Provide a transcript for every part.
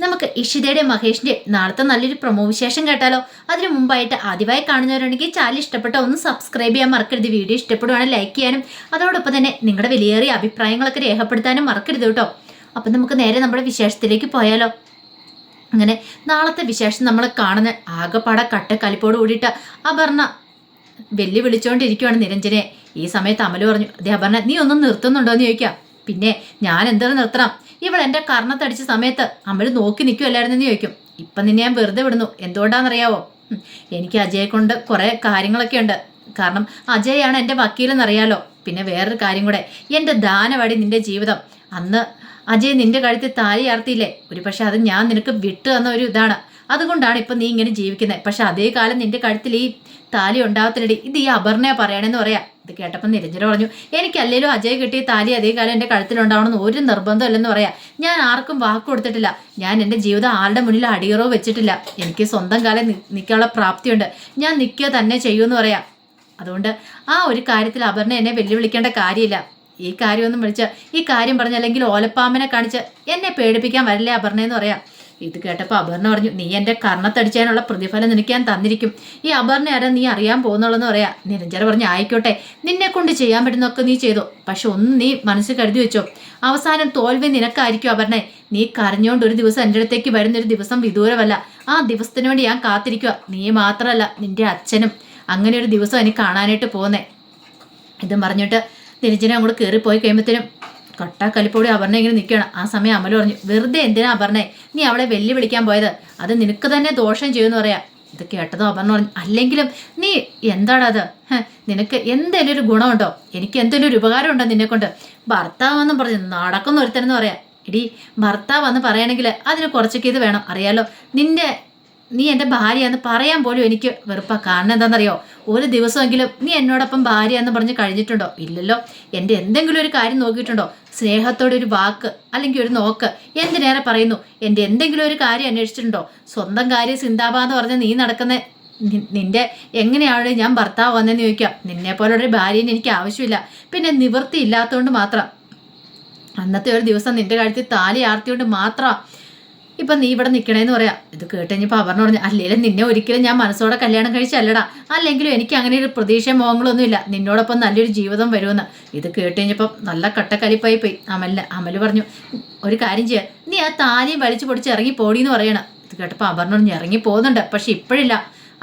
നമുക്ക് ഇഷിതയുടെ മഹേഷിന്റെ നാളത്തെ നല്ലൊരു പ്രൊമോ വിശേഷം കേട്ടാലോ? അതിനു മുമ്പായിട്ട് ആദ്യമായി കാണുന്നവരുണ്ടെങ്കിൽ ചാനൽ ഇഷ്ടപ്പെട്ട ഒന്ന് സബ്സ്ക്രൈബ് ചെയ്യാൻ മറക്കരുത്. വീഡിയോ ഇഷ്ടപ്പെടുവാണെങ്കിൽ ലൈക്ക് ചെയ്യാനും അതോടൊപ്പം തന്നെ നിങ്ങളുടെ വിലയേറിയ അഭിപ്രായങ്ങളൊക്കെ രേഖപ്പെടുത്താനും മറക്കരുത് കേട്ടോ. അപ്പം നമുക്ക് നേരെ നമ്മുടെ വിശേഷത്തിലേക്ക് പോയാലോ? അങ്ങനെ നാളത്തെ വിശേഷം നമ്മൾ കാണുന്ന ആകെപ്പാടെ കട്ട കലിപ്പോട് കൂടിയിട്ട് അപർണ വെല്ലുവിളിച്ചോണ്ടിരിക്കുവാണ് നിരഞ്ജനെ. ഈ സമയത്ത് അമൽ പറഞ്ഞു അതെ അപർണ നീ ഒന്നും നിർത്തുന്നുണ്ടോ എന്ന് ചോദിക്കാം. പിന്നെ ഞാൻ എന്താണ് നിർത്തണം. ഇവൾ എന്റെ കർണത്തടിച്ച സമയത്ത് അമ്മൽ നോക്കി നിൽക്കുമല്ലായിരുന്നെന്ന് ചോദിക്കും. ഇപ്പം നിന്നെ ഞാൻ വെറുതെ വിടുന്നു. എന്തുകൊണ്ടാണെന്നറിയാവോ? എനിക്ക് അജയെ കൊണ്ട് കുറേ കാര്യങ്ങളൊക്കെ ഉണ്ട്. കാരണം അജയാണ് എന്റെ വക്കീലെന്നറിയാലോ. പിന്നെ വേറൊരു കാര്യം കൂടെ. എന്റെ ദാനവടി നിന്റെ ജീവിതം. അന്ന് അജയ് നിന്റെ കഴുത്തിൽ താലി ആർത്തിയില്ലേ? ഒരു പക്ഷെ അത് ഞാൻ നിനക്ക് വിട്ടു തന്ന ഒരു ഇതാണ്. അതുകൊണ്ടാണ് ഇപ്പം നീ ഇങ്ങനെ ജീവിക്കുന്നത് പക്ഷെ അതേ കാലം നിന്റെ കഴുത്തിൽ ഈ താലി ഉണ്ടാവത്തില്ലടി. ഇത് ഈ അപർണയെ പറയണമെന്ന് പറയാം. ഇത് കേട്ടപ്പോൾ നിരഞ്ജന പറഞ്ഞു എനിക്കല്ലേലും അജയ് കിട്ടിയ താലി അതേ കാലം എന്റെ കഴുത്തിലുണ്ടാവണമെന്ന് ഒരു നിർബന്ധമില്ലെന്ന് പറയാം. ഞാൻ ആർക്കും വാക്ക് കൊടുത്തിട്ടില്ല. ഞാൻ എന്റെ ജീവിതം ആരുടെ മുന്നിൽ അടിയറോ വെച്ചിട്ടില്ല. എനിക്ക് സ്വന്തം കാലം നിൽക്കാനുള്ള പ്രാപ്തിയുണ്ട്. ഞാൻ നിൽക്കുക തന്നെ ചെയ്യുമെന്ന് പറയാം. അതുകൊണ്ട് ആ ഒരു കാര്യത്തിൽ അപർണ എന്നെ വെല്ലുവിളിക്കേണ്ട കാര്യമില്ല. ഈ കാര്യമൊന്നും വിളിച്ച് ഈ കാര്യം പറഞ്ഞ് അല്ലെങ്കിൽ ഓലപ്പാമ്പനെ കാണിച്ച് എന്നെ പേടിപ്പിക്കാൻ വരില്ലേ അപർണയെന്ന് പറയാം. ഇത് കേട്ടപ്പോൾ അപർണ പറഞ്ഞു നീ എന്റെ കർണത്തടിച്ചതിനുള്ള പ്രതിഫലം നിനക്ക് ഞാൻ തന്നിരിക്കും. ഈ അപർണ ആരാ? നീ അറിയാൻ പോകുന്നുള്ളെന്ന് പറയാ. നിരഞ്ജന പറഞ്ഞു ആയിക്കോട്ടെ നിന്നെ കൊണ്ട് ചെയ്യാൻ പറ്റുന്നൊക്കെ നീ ചെയ്തു. പക്ഷെ ഒന്ന് നീ മനസ്സിൽ കരുതി വെച്ചോ. അവസാനം തോൽവി നിനക്കായിരിക്കും അപർണെ. നീ കരഞ്ഞുകൊണ്ട് ഒരു ദിവസം എന്റെ അടുത്തേക്ക് വരുന്നൊരു ദിവസം വിദൂരമല്ല. ആ ദിവസത്തിന് വേണ്ടി ഞാൻ കാത്തിരിക്കുക. നീ മാത്രമല്ല നിന്റെ അച്ഛനും. അങ്ങനെ ഒരു ദിവസം എനിക്ക് കാണാനായിട്ട് പോകുന്നേ ഇത് പറഞ്ഞിട്ട് നിരഞ്ജന അങ്ങോട്ട് കയറിപ്പോയി കഴിയുമ്പോഴത്തേനും കട്ട കലിപ്പോടി അപർണ ഇങ്ങനെ നിൽക്കണം ആ സമയം അമല പറഞ്ഞു വെറുതെ എന്തിനാ അപർണേ? നീ അവളെ വെല്ലുവിളിക്കാൻ പോയത്? അത് നിനക്ക് തന്നെ ദോഷം ചെയ്യുമെന്ന് പറയാം. ഇത് കേട്ടതോ അപർണ പറഞ്ഞു അല്ലെങ്കിലും നീ എന്താടാ അത്? നിനക്ക് എന്തെങ്കിലും ഒരു ഗുണമുണ്ടോ? എനിക്ക് എന്തെങ്കിലും ഒരു ഉപകാരം ഉണ്ടോ നിന്നെ കൊണ്ട്? ഭർത്താവെന്നും പറഞ്ഞു നടക്കുന്ന ഒരുത്തനെന്ന് പറയാം. എടി ഭർത്താവ് എന്ന് പറയണമെങ്കിൽ അതിന് കുറച്ചൊക്കെ ഇത് വേണം. അറിയാലോ നിന്റെ നീ എന്റെ ഭാര്യയെന്ന് പറയാൻ പോലും എനിക്ക് വെറുപ്പാ. കാരണം എന്താണെന്നറിയോ? ഒരു ദിവസമെങ്കിലും നീ എന്നോടൊപ്പം ഭാര്യ എന്ന് പറഞ്ഞ് കഴിഞ്ഞിട്ടുണ്ടോ? ഇല്ലല്ലോ. എന്റെ എന്തെങ്കിലും ഒരു കാര്യം നോക്കിയിട്ടുണ്ടോ? സ്നേഹത്തോടെ ഒരു വാക്ക് അല്ലെങ്കിൽ ഒരു നോക്ക് എന്തിനേറെ പറയുന്നു? എന്റെ എന്തെങ്കിലും ഒരു കാര്യം അന്വേഷിച്ചിട്ടുണ്ടോ? സ്വന്തം കാര്യം സിന്താബാന്ന് പറഞ്ഞ് നീ നടക്കുന്ന നിന്റെ എങ്ങനെയാണ് ഞാൻ ഭർത്താവ് വന്നതെന്ന് ചോദിക്കാം നിന്നെ പോലെ ഒരു ഭാര്യനെ എനിക്ക് ആവശ്യമില്ല. പിന്നെ നിവൃത്തി ഇല്ലാത്തതുകൊണ്ട് മാത്രം. അന്നത്തെ ഒരു ദിവസം നിന്റെ കഴുത്തിൽ താലി ആർത്തിയോണ്ട് മാത്രം ഇപ്പം നീ ഇവിടെ നിൽക്കണേന്ന് പറയാ ഇത് കേട്ട് അവർ പറഞ്ഞു അല്ലേലും നിന്നെ ഒരിക്കലും ഞാൻ മനസ്സോടെ കല്യാണം കഴിച്ചല്ലടാ. അല്ലെങ്കിലും എനിക്ക് അങ്ങനെ ഒരു പ്രതീക്ഷ മോഹങ്ങളൊന്നുമില്ല നിന്നോടൊപ്പം നല്ലൊരു ജീവിതം വരുമെന്ന്. ഇത് കേട്ടുകഴിഞ്ഞപ്പം നല്ല കട്ടക്കലിപ്പായി പോയി. അമലിന് അമൽ പറഞ്ഞു ഒരു കാര്യം ചെയ്യുക നീ ആ താലിയും വലിച്ചു പൊടിച്ച് ഇറങ്ങി പോടിയെന്ന് പറയണം. ഇത് കേട്ടപ്പോൾ അപർണ പറഞ്ഞു ഇറങ്ങി പോകുന്നുണ്ട് പക്ഷെ ഇപ്പോഴില്ല.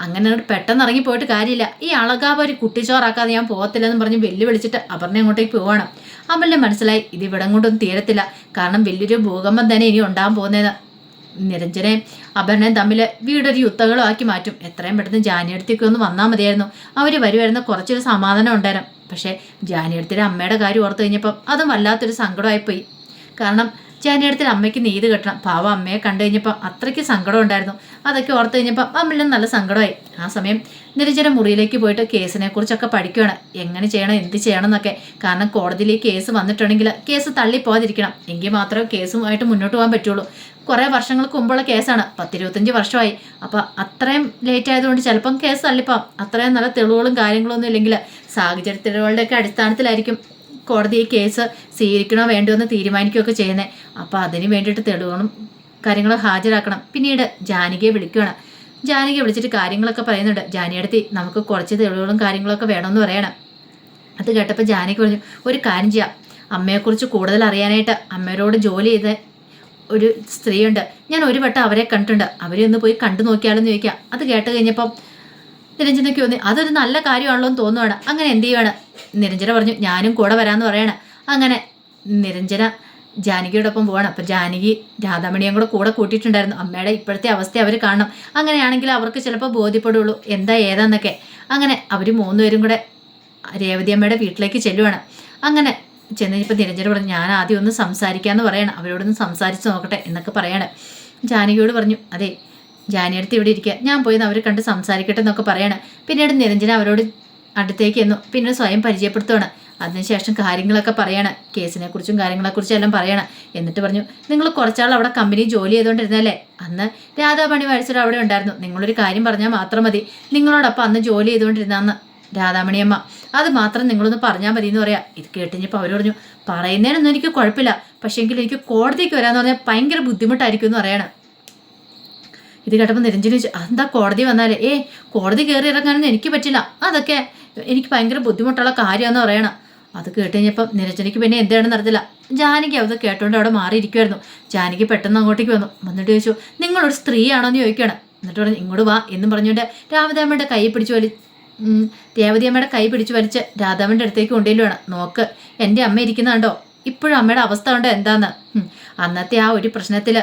അങ്ങനെ പെട്ടെന്ന് ഇറങ്ങി പോയിട്ട് കാര്യമില്ല. ഈ അളകാവ് ഒരു കുട്ടിച്ചോറാക്കാതെ ഞാൻ പോകത്തില്ലെന്ന് പറഞ്ഞ് വെല്ലു വിളിച്ചിട്ട് അപർണ അങ്ങോട്ടേക്ക് പോവാണ്. അമലിന് മനസ്സിലായി ഇത് ഇവിടം കൊണ്ടൊന്നും തീരത്തില്ല. കാരണം വലിയൊരു ഭൂകമ്പം തന്നെ ഇനി ഉണ്ടാകാൻ പോകുന്നതെന്ന് നിരഞ്ജനയും അപർണയും തമ്മിൽ വീടൊരു യുദ്ധങ്ങളും ആക്കി മാറ്റും. എത്രയും പെട്ടെന്ന് ജാനിയടുത്തേക്ക് ഒന്ന് വന്നാൽ മതിയായിരുന്നു. അവർ വരുമായിരുന്ന കുറച്ചൊരു സമാധാനം ഉണ്ടായിരുന്നു. പക്ഷേ ജാനിയടുത്തിന്റെ അമ്മയുടെ കാര്യം ഓർത്ത് കഴിഞ്ഞപ്പം അതും വല്ലാത്തൊരു സങ്കടമായിപ്പോയി. കാരണം ജാനിയടുത്തിൽ അമ്മയ്ക്ക് നീതി കെട്ടണം. പാവ അമ്മയെ കണ്ടു കഴിഞ്ഞപ്പോൾ അത്രയ്ക്ക് സങ്കടം ഉണ്ടായിരുന്നു. അതൊക്കെ ഓർത്ത് കഴിഞ്ഞപ്പോൾ അമ്മയിലും നല്ല സങ്കടമായി. ആ സമയം നിരഞ്ജന മുറിയിലേക്ക് പോയിട്ട് കേസിനെ കുറിച്ചൊക്കെ പഠിക്കുകയാണ് എങ്ങനെ ചെയ്യണം എന്ത് ചെയ്യണം എന്നൊക്കെ കാരണം കോടതിയിൽ കേസ് വന്നിട്ടുണ്ടെങ്കിൽ കേസ് തള്ളിപ്പോകാതിരിക്കണം എങ്കിൽ മാത്രമേ കേസുമായിട്ട് മുന്നോട്ട് പോകാൻ പറ്റുള്ളൂ. കുറേ വർഷങ്ങൾക്ക് മുമ്പുള്ള കേസാണ്. പത്തിരുപത്തഞ്ച് വർഷമായി. അപ്പോൾ അത്രയും ലേറ്റ് ആയതുകൊണ്ട് ചിലപ്പം കേസ് തള്ളിപ്പോം അത്രയും നല്ല തെളിവുകളും കാര്യങ്ങളൊന്നും ഇല്ലെങ്കിൽ സാഹചര്യത്തിലുകളുടെയൊക്കെ അടിസ്ഥാനത്തിലായിരിക്കും കോടതി ഈ കേസ് സ്വീകരിക്കണോ വേണ്ടോ എന്ന് തീരുമാനിക്കുകയൊക്കെ ചെയ്യുന്നത് അപ്പോൾ അതിന് വേണ്ടിയിട്ട് തെളിവുകളും കാര്യങ്ങളും ഹാജരാക്കണം. പിന്നീട് ജാനകിയെ വിളിക്കുകയാണ്. ജാനകിയെ വിളിച്ചിട്ട് കാര്യങ്ങളൊക്കെ പറയുന്നുണ്ട്. ജാനിയടുത്ത് നമുക്ക് കുറച്ച് തെളിവുകളും കാര്യങ്ങളൊക്കെ വേണമെന്ന് പറയണം. അത് കേട്ടപ്പോൾ ജാനകി പറഞ്ഞു ഒരു കാര്യം ചെയ്യാം. അമ്മയെക്കുറിച്ച് കൂടുതൽ അറിയാനായിട്ട് അമ്മയോട് ജോലി ചെയ്ത ഒരു സ്ത്രീയുണ്ട്. ഞാൻ ഒരു വട്ടം അവരെ കണ്ടിട്ടുണ്ട്. അവരെ ഒന്ന് പോയി കണ്ടു നോക്കിയാലെന്ന് ചോദിക്കാം. അത് കേട്ട് കഴിഞ്ഞപ്പം നിരഞ്ജനയ്ക്ക് തോന്നി അതൊരു നല്ല കാര്യമാണല്ലോ എന്ന് തോന്നുവാണ്. അങ്ങനെ എന്ത് ചെയ്യുവാണ്? നിരഞ്ജന പറഞ്ഞു ഞാനും കൂടെ വരാമെന്ന് പറയാണ്. അങ്ങനെ നിരഞ്ജന ജാനകിയോടൊപ്പം പോവാണ്. അപ്പം ജാനകി രാധാമണിയും കൂടെ കൂടെ കൂട്ടിയിട്ടുണ്ടായിരുന്നു. അമ്മയുടെ ഇപ്പോഴത്തെ അവസ്ഥ അവർ കാണണം. അങ്ങനെയാണെങ്കിൽ അവർക്ക് ചിലപ്പോൾ ബോധ്യപ്പെടുള്ളൂ എന്താ ഏതാന്നൊക്കെ. അങ്ങനെ അവർ മൂന്നുപേരും കൂടെ രേവതി അമ്മയുടെ വീട്ടിലേക്ക് ചെല്ലുവാണ്. അങ്ങനെ ചെന്ന് ഇപ്പം നിരഞ്ജന പറഞ്ഞു ഞാൻ ആദ്യം ഒന്ന് സംസാരിക്കാമെന്ന് പറയണം. അവരോടൊന്ന് സംസാരിച്ച് നോക്കട്ടെ എന്നൊക്കെ പറയാണ്. ജാനകിയോട് പറഞ്ഞു അതെ ജാനിയടുത്ത് ഇവിടെ ഇരിക്കുക. ഞാൻ പോയി അവർ കണ്ട് സംസാരിക്കട്ടെ എന്നൊക്കെ പറയാണ്. പിന്നീട് നിരഞ്ജന അവരോട് അടുത്തേക്ക് എന്നു പിന്നെ സ്വയം പരിചയപ്പെടുത്തുവാണ്. അതിനുശേഷം കാര്യങ്ങളൊക്കെ പറയണം. കേസിനെ കുറിച്ചും കാര്യങ്ങളെക്കുറിച്ചും എല്ലാം പറയണം. എന്നിട്ട് പറഞ്ഞു നിങ്ങൾ കുറച്ചാൾ അവിടെ കമ്പനി ജോലി ചെയ്തുകൊണ്ടിരുന്നല്ലേ അന്ന് രാധാമണി വയസ്സോട് അവിടെ ഉണ്ടായിരുന്നു. നിങ്ങളൊരു കാര്യം പറഞ്ഞാൽ മാത്രം മതി. നിങ്ങളോടൊപ്പം അന്ന് ജോലി ചെയ്തുകൊണ്ടിരുന്നാന്ന് രാധാമണിയമ്മ അത് മാത്രം നിങ്ങളൊന്ന് പറഞ്ഞാൽ മതി എന്ന് പറയാം. ഇത് കേട്ടിഞ്ഞപ്പോൾ അവർ പറഞ്ഞു പറയുന്നതിനൊന്നും എനിക്ക് കുഴപ്പമില്ല. പക്ഷേ എങ്കിൽ എനിക്ക് കോടതിക്ക് വരാമെന്ന് പറഞ്ഞാൽ ഭയങ്കര ബുദ്ധിമുട്ടായിരിക്കും എന്ന് പറയണം. ഇത് കേട്ടപ്പോൾ നിരഞ്ജന ചോദിച്ചു എന്താ കോടതി വന്നാലേ? ഏ കോടതി കയറി ഇറങ്ങാനൊന്നും എനിക്ക് പറ്റില്ല. അതൊക്കെ എനിക്ക് ഭയങ്കര ബുദ്ധിമുട്ടുള്ള കാര്യമെന്ന് പറയണം. അത് കേട്ട് കഴിഞ്ഞപ്പം നിരഞ്ജനയ്ക്ക് പിന്നെ എന്താണെന്ന് അറിയത്തില്ല ജാനകി അത് കേട്ടോണ്ട് അവിടെ മാറിയിരിക്കുമായിരുന്നു ജാനകി പെട്ടെന്ന് അങ്ങോട്ടേക്ക് വന്നു. വന്നിട്ട് ചോദിച്ചു നിങ്ങളൊരു സ്ത്രീയാണോ എന്ന് ചോദിക്കുകയാണ് എന്നിട്ട് പറഞ്ഞു ഇങ്ങോട്ട് വാ എന്നും പറഞ്ഞുകൊണ്ട് രാമതാമ്മയുടെ കൈ പിടിച്ചു വലി ദേവതിയമ്മയുടെ കൈ പിടിച്ചു വലിച്ച് രാധാമന്റെ അടുത്തേക്ക് കൊണ്ടുവരുവാണ്. നോക്ക് എന്റെ അമ്മ ഇരിക്കുന്നുണ്ടോ? ഇപ്പോഴും അമ്മയുടെ അവസ്ഥ കണ്ടോ എന്താന്ന്? അന്നത്തെ ആ ഒരു പ്രശ്നത്തിൽ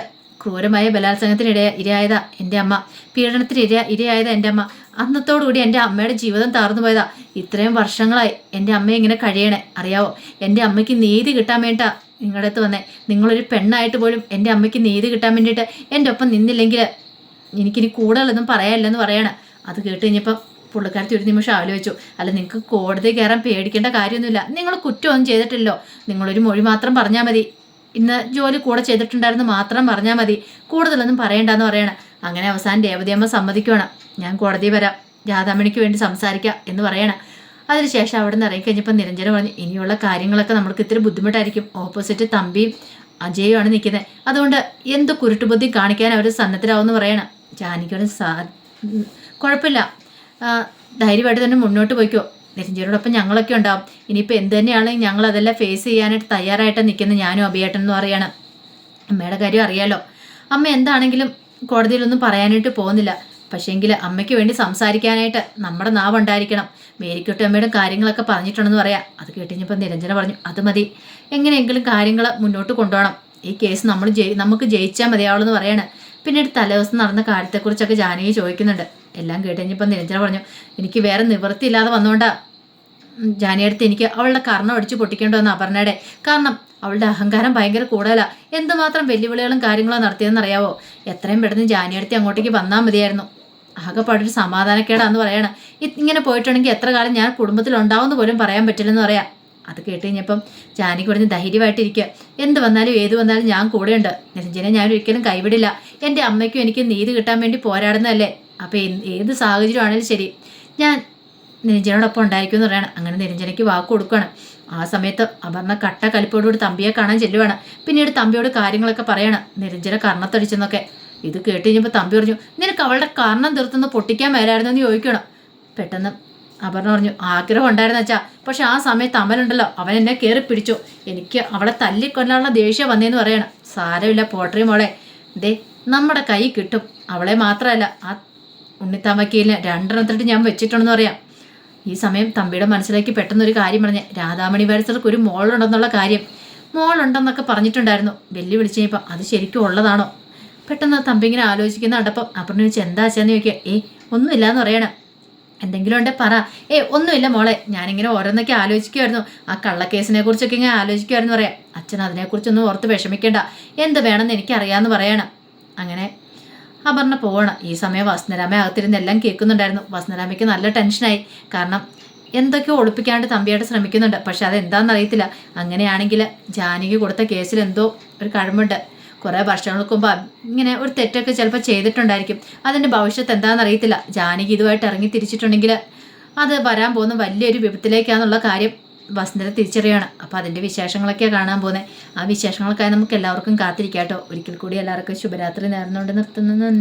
ക്രൂരമായ ബലാത്സംഗത്തിന് ഇടയ ഇരയായതാ എന്റെ അമ്മ. പീഡനത്തിന് ഇര ഇരയായതാ എന്റെ അമ്മ. അന്നത്തോടുകൂടി എന്റെ അമ്മയുടെ ജീവിതം താർന്നു പോയതാ. ഇത്രയും വർഷങ്ങളായി എന്റെ അമ്മ ഇങ്ങനെ കഴിയണേ. അറിയാവോ? എന്റെ അമ്മയ്ക്ക് നീതി കിട്ടാൻ വേണ്ടിട്ടാ നിങ്ങളുടെ അടുത്ത് വന്നേ. നിങ്ങളൊരു പെണ്ണായിട്ട് പോലും എന്റെ അമ്മയ്ക്ക് നീതി കിട്ടാൻ വേണ്ടിയിട്ട് എന്റെ ഒപ്പം നിന്നില്ലെങ്കിൽ എനിക്കിനി കൂടുതലൊന്നും പറയാനില്ലെന്ന് പറയണം. അത് കേട്ട് കഴിഞ്ഞപ്പോൾ പുള്ളിക്കാരത്തി ഒരു നിമിഷം ആലോചിച്ചു. അല്ല നിങ്ങൾക്ക് കോടതി കയറാൻ പേടിക്കേണ്ട കാര്യമൊന്നുമില്ല. നിങ്ങൾ കുറ്റമൊന്നും ചെയ്തിട്ടില്ലല്ലോ. നിങ്ങളൊരു മൊഴി മാത്രം പറഞ്ഞാൽ മതി. ഇന്ന് ജോലി കൂടെ ചെയ്തിട്ടുണ്ടായിരുന്നു മാത്രം പറഞ്ഞാൽ മതി. കൂടുതലൊന്നും പറയണ്ടെന്ന് പറയണം. അങ്ങനെ അവസാനം രേവതിയമ്മ സമ്മതിക്കുവാണ്. ഞാൻ കോടതി വരാം. രാധാമണിക്ക് വേണ്ടി സംസാരിക്കാം എന്ന് പറയണം. അതിനുശേഷം അവിടെ നിന്ന് ഇറങ്ങിക്കഴിഞ്ഞപ്പോൾ നിരഞ്ജന പറഞ്ഞു ഇനിയുള്ള കാര്യങ്ങളൊക്കെ നമുക്ക് ഇത്തിരി ബുദ്ധിമുട്ടായിരിക്കും. ഓപ്പോസിറ്റ് തമ്പിയും അജയുമാണ് നിൽക്കുന്നത് അതുകൊണ്ട് എന്ത് കുരുട്ടുബുദ്ധി കാണിക്കാൻ അവർ സന്നദ്ധരാവെന്ന് പറയണം. ജാനിക്കൊരു സാ കുഴപ്പമില്ല. ധൈര്യമായിട്ട് തന്നെ മുന്നോട്ട് പോയിക്കോ. നിരഞ്ജനോടൊപ്പം ഞങ്ങളൊക്കെ ഉണ്ടാവും. ഇനിയിപ്പോൾ എന്ത് തന്നെയാണെങ്കിൽ ഞങ്ങൾ അതെല്ലാം ഫേസ് ചെയ്യാനായിട്ട് തയ്യാറായിട്ട് നിൽക്കുന്ന ഞാനും അഭിയേട്ടൻ എന്ന് പറയണം അമ്മയുടെ കാര്യം അറിയാലോ. അമ്മ എന്താണെങ്കിലും കോടതിയിലൊന്നും പറയാനായിട്ട് പോകുന്നില്ല. പക്ഷേങ്കിൽ അമ്മയ്ക്ക് വേണ്ടി സംസാരിക്കാനായിട്ട് നമ്മുടെ നാവുണ്ടായിരിക്കണം മേരിക്കുട്ടി അമ്മയുടെ കാര്യങ്ങളൊക്കെ പറഞ്ഞിട്ടുണ്ടെന്ന് പറയാം. അത് കേട്ടിഞ്ഞപ്പോൾ നിരഞ്ജന പറഞ്ഞു അത് മതി. എങ്ങനെയെങ്കിലും കാര്യങ്ങൾ മുന്നോട്ട് കൊണ്ടുപോകണം. ഈ കേസ് നമ്മൾ ജയി നമുക്ക് ജയിച്ചാൽ മതിയാവുള്ളൂ എന്ന് പറയാണ്. പിന്നീട് തലേദിവസം നടന്ന കാര്യത്തെക്കുറിച്ചൊക്കെ ജാനകി ചോദിക്കുന്നുണ്ട്. എല്ലാം കേട്ടുകഴിഞ്ഞപ്പോൾ നിരഞ്ജന പറഞ്ഞു എനിക്ക് വേറെ നിവൃത്തിയില്ലാതെ വന്നുകൊണ്ടാ ഉം, ജാനിയടുത്ത് എനിക്ക് അവളുടെ കർണം അടിച്ച് പൊട്ടിക്കേണ്ടി വന്ന അപർണയുടെ. കാരണം അവളുടെ അഹങ്കാരം ഭയങ്കര കൂടുതലാണ് എന്തുമാത്രം വെല്ലുവിളികളും കാര്യങ്ങളും നടത്തിയതെന്ന് അറിയാവോ? എത്രയും പെട്ടെന്ന് ജാനിയടുത്ത് അങ്ങോട്ടേക്ക് വന്നാൽ മതിയായിരുന്നു. ആകെപ്പാടൊരു സമാധാനക്കേടാന്ന് പറയണം. ഇങ്ങനെ പോയിട്ടുണ്ടെങ്കിൽ എത്ര കാലം ഞാൻ കുടുംബത്തിൽ ഉണ്ടാവുമെന്ന് പോലും പറയാൻ പറ്റില്ലെന്ന് പറയാം. അത് കേട്ട് കഴിഞ്ഞപ്പം ജാനിക്ക് പറഞ്ഞ് ധൈര്യമായിട്ടിരിക്കുക എന്ത് വന്നാലും ഏത് വന്നാലും ഞാൻ കൂടെയുണ്ട്. നിരഞ്ജനെ ഞാൻ ഒരിക്കലും കൈവിടില്ല. എന്റെ അമ്മയ്ക്കും എനിക്ക് നീതി കിട്ടാൻ വേണ്ടി പോരാടുന്നതല്ലേ. അപ്പോൾ ഏത് സാഹചര്യമാണെങ്കിലും ശരി. ഞാൻ നിരഞ്ജനോടൊപ്പം ഉണ്ടായിരിക്കും എന്ന് പറയണം. അങ്ങനെ നിരഞ്ജനയ്ക്ക് വാക്ക് കൊടുക്കുകയാണ്. ആ സമയത്ത് അപർണ കട്ട കലിപ്പോടുകൂടി തമ്പിയെ കാണാൻ ചെല്ലുവാണ്. പിന്നീട് തമ്പിയോട് കാര്യങ്ങളൊക്കെ പറയണം. നിരഞ്ജന കർണത്തടിച്ചെന്നൊക്കെ. ഇത് കേട്ട് കഴിഞ്ഞപ്പോൾ തമ്പി പറഞ്ഞു നിനക്ക് അവളുടെ കർണം തീർത്തൊന്ന് പൊട്ടിക്കാൻ മേലായിരുന്നു? എന്ന് ചോദിക്കണം പെട്ടെന്ന് അപർണ പറഞ്ഞു ആഗ്രഹം ഉണ്ടായിരുന്നു വെച്ചാ പക്ഷെ ആ സമയത്ത് അമലുണ്ടല്ലോ. അവൻ എന്നെ കയറി പിടിച്ചു. എനിക്ക് അവളെ തല്ലിക്കൊല്ലാനുള്ള ദേഷ്യം വന്നേന്ന് പറയണം. സാരമില്ല പോട്ടറി മോളെ. ദേ നമ്മുടെ കൈ കിട്ടും. അവളെ മാത്രമല്ല ആ ഉണ്ണിത്താമക്കയിലെ രണ്ടെണ്ണത്തിട്ട് ഞാൻ വെച്ചിട്ടുണ്ടെന്ന് പറയാം. ഈ സമയം തമ്പിയുടെ മനസ്സിലേക്ക് പെട്ടെന്നൊരു കാര്യം പറഞ്ഞ് രാധാമണി വാരസർക്ക് ഒരു മോളുണ്ടെന്നുള്ള കാര്യം മോളുണ്ടെന്നൊക്കെ പറഞ്ഞിട്ടുണ്ടായിരുന്നു. വെല്ലു വിളിച്ചു കഴിഞ്ഞപ്പോൾ അത് ശരിക്കും ഉള്ളതാണോ? പെട്ടെന്ന് തമ്പി ഇങ്ങനെ ആലോചിക്കുന്ന കണ്ടപ്പം അപ്പുറം ചോദിച്ചു എന്താ ചെയ്യാന്ന് ചോദിക്കുക? ഏ ഒന്നുമില്ലാന്ന് പറയണം. എന്തെങ്കിലും ഉണ്ടെ പറ. ഏ ഒന്നുമില്ല മോളെ. ഞാനിങ്ങനെ ഓരോന്നൊക്കെ ആലോചിക്കുമായിരുന്നു ആ കള്ളക്കേസിനെ കുറിച്ചൊക്കെ ഇങ്ങനെ ആലോചിക്കുമായിരുന്നു പറയാം. അച്ഛൻ അതിനെക്കുറിച്ചൊന്നും ഓർത്ത് വിഷമിക്കേണ്ട. എന്ത് വേണമെന്ന് എനിക്കറിയാമെന്ന് പറയണം. അങ്ങനെ അപർണ പോകണം ഈ സമയം വസന്തരാമ അകത്തിരുന്ന് എല്ലാം കേൾക്കുന്നുണ്ടായിരുന്നു. വസന്തരാമയ്ക്ക് നല്ല ടെൻഷനായി. കാരണം എന്തൊക്കെയോ ഒളിപ്പിക്കാണ്ട് തമ്പിയായിട്ട് ശ്രമിക്കുന്നുണ്ട്. പക്ഷെ അതെന്താണെന്ന് അറിയത്തില്ല അങ്ങനെയാണെങ്കിൽ ജാനകി കൊടുത്ത കേസിൽ എന്തോ ഒരു കഴമ്പുണ്ട്. കുറേ വർഷങ്ങൾക്ക് മുമ്പ് ഇങ്ങനെ ഒരു തെറ്റൊക്കെ ചിലപ്പോൾ ചെയ്തിട്ടുണ്ടായിരിക്കും. അതിന്റെ ഭവിഷ്യത്ത് എന്താണെന്ന് അറിയത്തില്ല ജാനകി ഇതുമായിട്ട് ഇറങ്ങി തിരിച്ചിട്ടുണ്ടെങ്കിൽ അത് വരാൻ പോകുന്ന വലിയൊരു വിപത്തിലേക്കാന്നുള്ള കാര്യം വസന്തര തിരിച്ചറിയാണ്. അപ്പോൾ അതിന്റെ വിശേഷങ്ങളൊക്കെയാണ് കാണാൻ പോകുന്നത്. ആ വിശേഷങ്ങൾക്കായി നമുക്ക് എല്ലാവർക്കും കാത്തിരിക്കാം കേട്ടോ. ഒരിക്കൽ കൂടി എല്ലാവർക്കും ശുഭരാത്രി നേർന്നുകൊണ്ട് നിർത്തുന്നു.